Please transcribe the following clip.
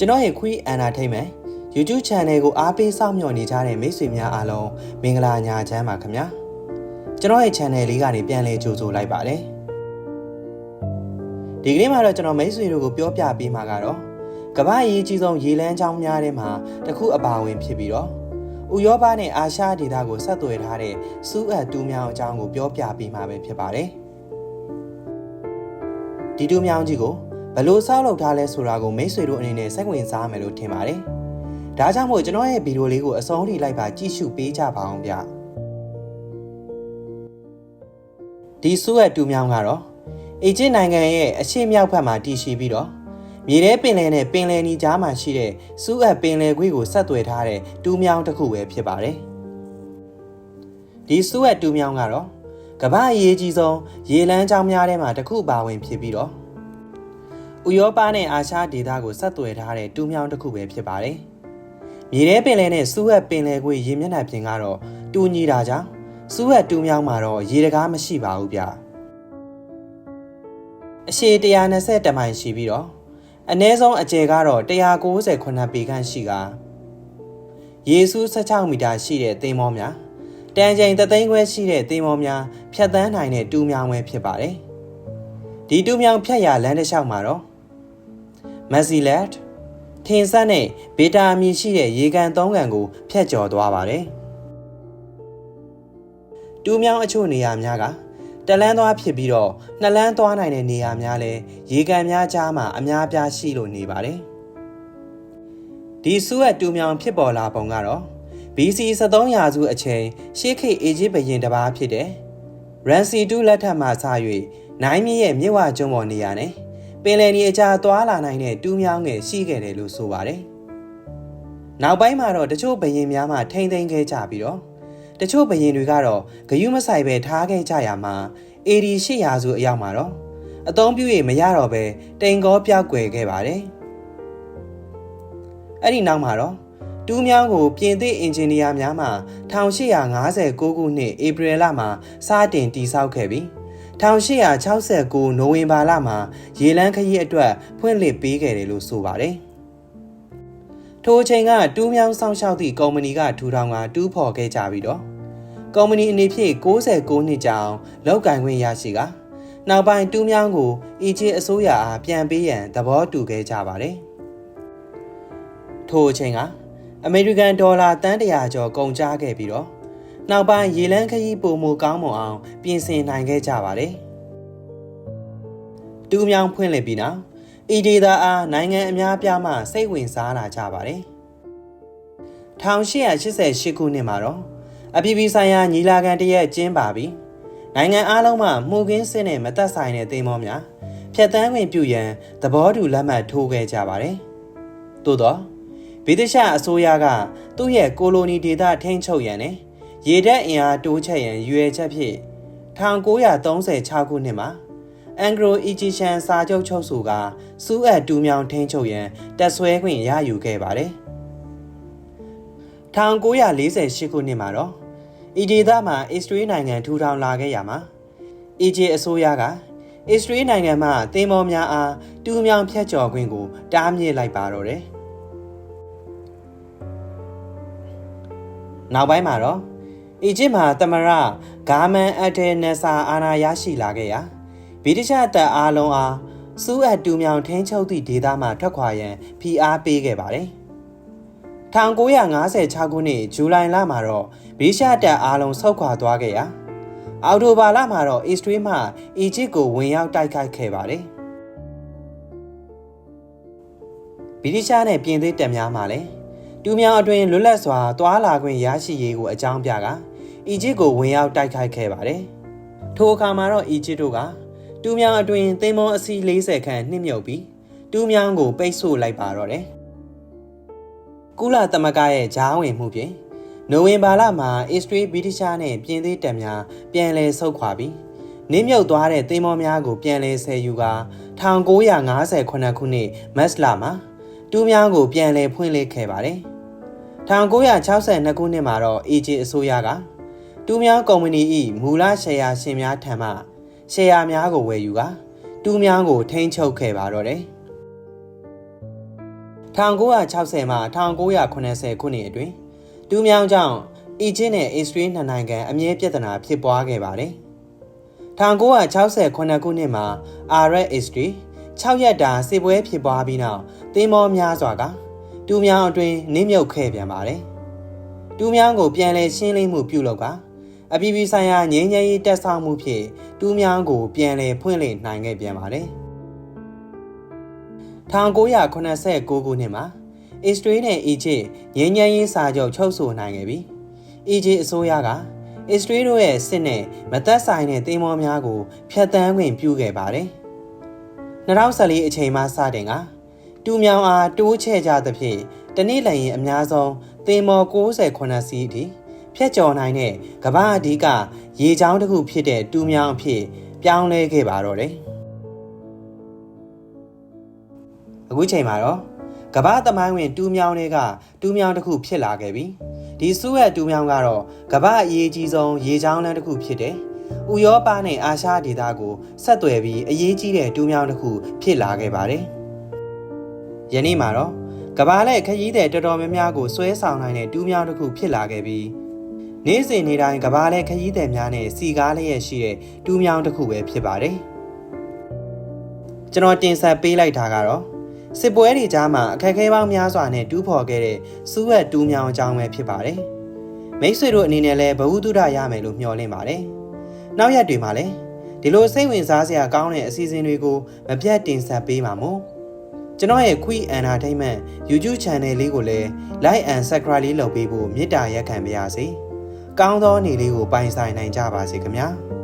ကျွန်တော်ရဲ့ Queen Entertainment YouTube Channel ကိုအားပေးစောင့်မျှော်နေကြတဲ့မိတ်ဆွေများအားလုံးမင်္ဂလာညာချမ်းပါခင်ဗျာကျွန်တော်ရဲ့ Channel လေးကနေပြန်လည်ကြိုဆိုလိုက်ပါတယ်ဒီကနေ့မှာတော့ကျွန်တော်မိတ်ဆွေတို့ကိုပြောပြပေးမှာကတော့ကမ္ဘာအရေးကြီးဆုံးရေလမ်းကြောင်းများထဲမှာတစ်ခုအပါအဝင်ဖြစ်ပြီးတော့ဥရောပနဲ့အာရှဒေသကိုဆက်သွယ်ထားတဲ့စူးအပ်တူးမြောင်အကြောင်းကိုပြောပြပေးမှာပဲဖြစ်ပါတယ်ဒီတူးမြောင်ကြီးကို ဘယ်လို့ဆောက်လုပ်ထားလဲဆိုတာကိုမိတ်ဆွေတို့အနေနဲ့စိတ်ဝင်စားမယ်လို့ထင်ပါတယ်။ဒါကြောင့်မို့ကျွန်တော်ရဲ့ဗီဒီယိုလေးကိုအဆုံးထိလိုက်ပါကြည့်ရှုပေးကြပါအောင်ဗျ။ဒီ苏အတူမြောင်းကတော့အီဂျစ်နိုင်ငံရဲ့အရှေ့မြောက်ဘက်မှာတည်ရှိပြီးတော့မြေထဲပင်လယ်နဲ့ပင်လယ်နီကြားမှာရှိတဲ့စူးအပ်ပင်လယ်ကွေးကိုဆက်သွယ်ထားတဲ့တူးမြောင်းတစ်ခုပဲဖြစ်ပါတယ်။ဒီစူးအပ်တူးမြောင်းကတော့ကမ္ဘာအရေးကြီးဆုံးရေလမ်းကြောင်းများထဲမှာတစ်ခုပါဝင်ဖြစ်ပြီးတော့ ဥရောပနဲ့အာရှဒေသကိုဆက်သွယ်ထားတဲ့တူးမြောင်းတစ်ခုပဲဖြစ်ပါတယ်။မြေထဲပင်လယ်နဲ့စူးအပ်ပင်လယ်ကွေးရေမျက်နှာပြင်ကတော့တူညီတာကြောင့်စူးအပ်တူးမြောင်းမှာတော့ရေတကားမရှိပါဘူးဗျ။အရှည်120တမိုင်ရှိပြီးတော့အနည်းဆုံးအကျယ်ကတော့198ပေခန့်ရှိကရေစု16မီတာရှိတဲ့သင်္ဘောများတန်ချိန်သသိန်းခွဲရှိတဲ့သင်္ဘောများဖြတ်တန်းနိုင်တဲ့တူးမြောင်းပဲဖြစ်ပါတယ်။ဒီတူးမြောင်းဖြတ်ရာလမ်းတစ်လျှောက်မှာတော့ မက်ဆီလက်ထင်ဆက်နဲ့ဗီတာမင်ရှိတဲ့ရေကန်၃ကန်ကိုဖြတ်ကျော်သွားပါတယ်။တူးမြောင်းအချို့နေရာများကတလန်းသွားဖြစ်ပြီးတော့နှစ်လန်းသွားနိုင်တဲ့နေရာများလည်းရေကန်များကြားမှာအများပြားရှိလို့နေပါတယ်။ဒီဆူအပ်တူးမြောင်းဖြစ်ပေါ်လာပုံကတော့ BC 73ရာစုအချိန်ရှေးခေတ်အေဂျစ်ဘုရင်တစ်ပါးဖြစ်တဲ့ Ramsey II လက်ထက်မှစ၍နိုင်မြင့်ရဲ့မြစ်ဝကျွန်းပေါ်နေရာနဲ့ ပင်လယ်နီအကြားသွားလာနိုင်တဲ့တူးမြောင်းငယ်ရှိခဲ့တယ်လို့ဆိုပါတယ်။နောက်ပိုင်းမှာတော့တချို့ဘရင်များမှထိမ့်သိမ်းခဲ့ကြပြီးတော့တချို့ဘရင်တွေကတော့ဂယုမဆိုင်ပဲထားခဲ့ကြရမှာ AD 800စုအရောက်မှာတော့အသုံးပြု၍မရတော့ပဲတိမ်ကောပြောက်ွယ်ခဲ့ပါတယ်။အဲ့ဒီနောက်မှာတော့တူးမြောင်းကိုပြင်သစ်အင်ဂျင်နီယာများမှ1859ခုနှစ်ဧပြီလမှာစတင်တည်ဆောက်ခဲ့ပြီး 1869နိုဝင်ဘာလမှာရေလန်းခရီးအတွက်ဖွင့်လှစ်ပေးခဲ့တယ်လို့ဆိုပါတယ်။ထိုအချိန်ကတူးမြောင်းဆောင်ရှောက်သည့်ကုမ္ပဏီကထူထောင်ကတူးဖော်ခဲ့ကြပြီးတော့ကုမ္ပဏီအနေဖြင့်69နှစ်ကြာအောင်လောက်ကင်ခွင့်ရရှိကနောက်ပိုင်းတူးမြောင်းကိုအီဂျစ်အစိုးရအားပြန်ပေးရန်သဘောတူခဲ့ကြပါတယ်။ထိုအချိန်ကအမေရိကန်ဒေါ်လာတန်းတရာကျော်ကုန်ကျခဲ့ပြီးတော့ နောက်ပိုင်းရေလန်းခရီးပုံမူကောင်းမွန်အောင် ပြင်ဆင်နိုင်ခဲ့ကြပါတယ်။တူးမြောင်းဖွင့်လှစ်ပြီးနောက်အီဒီသာအားနိုင်ငံအများပြားမှစိတ်ဝင်စားလာကြပါတယ်။1888ခုနှစ်မှာတော့အပြည်ပြည်ဆိုင်ရာညီလာခံတရက်ကျင်းပပြီးနိုင်ငံအားလုံးမှမှုခင်းစစ်နဲ့မသက်ဆိုင်တဲ့သင်္ဘောများဖြတ်တန်းဝင်ပြုရန်သဘောတူလက်မှတ်ထိုးခဲ့ကြပါတယ်။သို့တော့ဗြိတိရှအစိုးရကသူ့ရဲ့ကိုလိုနီဒေသထိန်းချုပ်ရန်နဲ့ ရေတပ်အင်အားတိုးချဲ့ရန်ရွေချက်ဖြင့်1936ခုနှစ်မှာအန်ဂရိုအီဂျီရှန်စာချုပ်ချုပ်ဆိုကစူးအပ်တူးမြောင်ထိန်းချုပ်ရန်တက်ဆွဲခွင့်ရယူခဲ့ပါတယ်1948ခုနှစ်မှာတော့အီဒေသမှာအစ္စရေးနိုင်ငံထူထောင်လာခဲ့ရမှာအီဂျစ်အစိုးရကအစ္စရေးနိုင်ငံမှသင်္ဘောများအားတူးမြောင်ဖျက်ကျော်ခွင့်ကို တားမြစ်လိုက်ပါတော့တယ်နောက်ပိုင်းမှာတော့ အီဂျစ်မှာတမရဂါမန်အက်ဒယ်နဆာအာနာရရှိလာခဲ့ရာဗြိတိရှတပ်အားလုံးအားစူးအပ်တူမြောင်ထင်းချုပ်သည့်ဒေသမှထွက်ခွာရန်ဖိအားပေးခဲ့ပါတယ်1956ခုနှစ်ဇူလိုင်လမှာတော့ဗြိတိရှတပ်အားလုံးဆုတ်ခွာသွားခဲ့ရာအော်တိုဘာလမှာတော့အစ္စရေးမှအီဂျစ်ကိုဝင်ရောက်တိုက်ခိုက်ခဲ့ပါတယ်ဗြိတိရှနဲ့ပြင်သစ်တပ်များမှလည်းတူမြောင်အတွင်လွတ်လပ်စွာသွာလာခွင့်ရရှိရေးကိုအကြောင်းပြက အီဂျစ်ကိုဝင်ရောက်တိုက်ခိုက်ခဲ့ပါတယ်။ထိုအခါမှာတော့အီဂျစ်တို့ကတူမြောင်အတွင်သင်္ဘောအစီး40ခန့်နှိမ့်မြုပ်ပြီးတူမြောင်ကိုပိတ်ဆို့လိုက်ပါတော့တယ်။ကုလသမဂ္ဂရဲ့ဂျားဝင်မှုဖြင့်နိုဝင်ဘာလမှာအစ္စရေးဗြိတိရှနဲ့ပြင်သစ်တပ်များပြန်လည်ဆုတ်ခွာပြီးနင်းမြုပ်သွားတဲ့သင်္ဘောများကိုပြန်လည်ဆယ်ယူကာ1958ခုနှစ်မတ်လမှာတူးများကိုပြန်လည်ဖွင့်လှစ်ခဲ့ပါတယ်။1962ခုနှစ်မှာတော့ AJ အစိုးရက တူးများကုမ္ပဏီ၏မူလရှယ်ယာရှင်များထံမှရှယ်ယာများကိုဝယ်ယူကာတူးများကိုထိန်းချုပ်ခဲ့ပါတော့တယ်။1960မှ1980ခုနှစ်အတွင်းတူးမြောင်းကြောင့်အီဂျစ်နဲ့အစ္စရေးနှစ်နိုင်ငံအမြဲပြဿနာဖြစ်ပွားခဲ့ပါတယ်1968ခုနှစ်မှာအာရက်အစ္စရေး6ရက်တာစစ်ပွဲဖြစ်ပွားပြီးနောက်သင်းမောများစွာကတူးမြောင်းအတွင်းနစ်မြုပ်ခဲ့ပြန်ပါတယ်တူးမြောင်းကိုပြန်လည်ရှင်းလင်းမှုပြုလုပ်က အပြည်ပြည်ဆိုင်ရာငြိမ်းချမ်းရေးတက်ဆောင်မှုဖြင့်တူးမြောင်းကို ပြန်လည်ဖွင့်လှစ်နိုင်ခဲ့ပြန်ပါတယ်1989ခုနှစ်မှာအစ္စရေးနဲ့အီဂျစ်ငြိမ်းချမ်းရေးစာချုပ်ချုပ်ဆိုနိုင်ခဲ့ပြီးအီဂျစ်အစိုးရကအစ္စရေးတို့ရဲ့စစ်နဲ့မသက်ဆိုင်တဲ့တင်းမောများကိုဖျက်ဆီးခွင့်ပြုခဲ့ပါတယ်2014အချိန်မှစတင်ကတူမြောင်အားတိုးချဲ့ကြသဖြင့်တနေ့လည်ရင်အများဆုံးတင်းမော68စီးအထိ ဖျက်ကျော်နိုင်တဲ့ကမ္ဘာအဓိကရေချောင်းတစ်ခုဖြစ်တဲ့တူမြောင်အဖြစ်ပြောင်းလဲခဲ့ပါတော့တယ်အခုချိန်မှာတော့ကမ္ဘာသမိုင်းဝင် တူးမြောင်းတွေကတူးမြောင်းတစ်ခုဖြစ်လာခဲ့ပြီဒီစူးရဲ့တူးမြောင်းကတော့ကမ္ဘာအရေးကြီးဆုံးရေချောင်းလမ်းတစ်ခုဖြစ်တယ်ဥရောပနဲ့အာရှဒေသကိုဆက်သွယ်ပြီးအရေးကြီးတဲ့တူးမြောင်းတစ်ခုဖြစ်လာခဲ့ပါတယ်ယနေ့မှာတော့ကမ္ဘာလက်ခရီးသည်တော်တော်များများကိုဆွဲဆောင်နိုင်တဲ့တူးမြောင်းတစ်ခုဖြစ်လာခဲ့ပြီး နေ့စဉ်နေ့တိုင်းကမ္ဘာလက်ခရီးသည်များနဲ့စီကားလျက်ရှိတဲ့တူးမြောင်းတစ်ခုပဲဖြစ်ပါတယ်ကျွန်တော်တင်ဆက်ပေးလိုက်တာကတော့စစ်ပွဲတွေကြားမှာအခက်အခဲပေါင်းများစွာနဲ့တူးဖော်ခဲ့တဲ့စူးဝက်တူးမြောင်းအကြောင်းပဲဖြစ်ပါတယ်။မိတ်ဆွေတို့အနေနဲ့လည်းဘဝတုဒရမယ်လို့မျှော်လင့်ပါတယ်။နောက်ရက်တွေမှာလည်းဒီလိုစိတ်ဝင်စားစရာကောင်းတဲ့အစီအစဉ်တွေကိုမပြတ်တင်ဆက်ပေးပါမို့။ကျွန်တော်ရဲ့ Quick Entertainment YouTube Channel လေးကိုလည်း Like and Subscribe လေးလုပ်ပေးဖို့မေတ္တာရက်ခံပါရစေ။ ကောင်းသောနေ့လေးကိုပိုင်ဆိုင်နိုင်ကြပါစေခင်ဗျာ။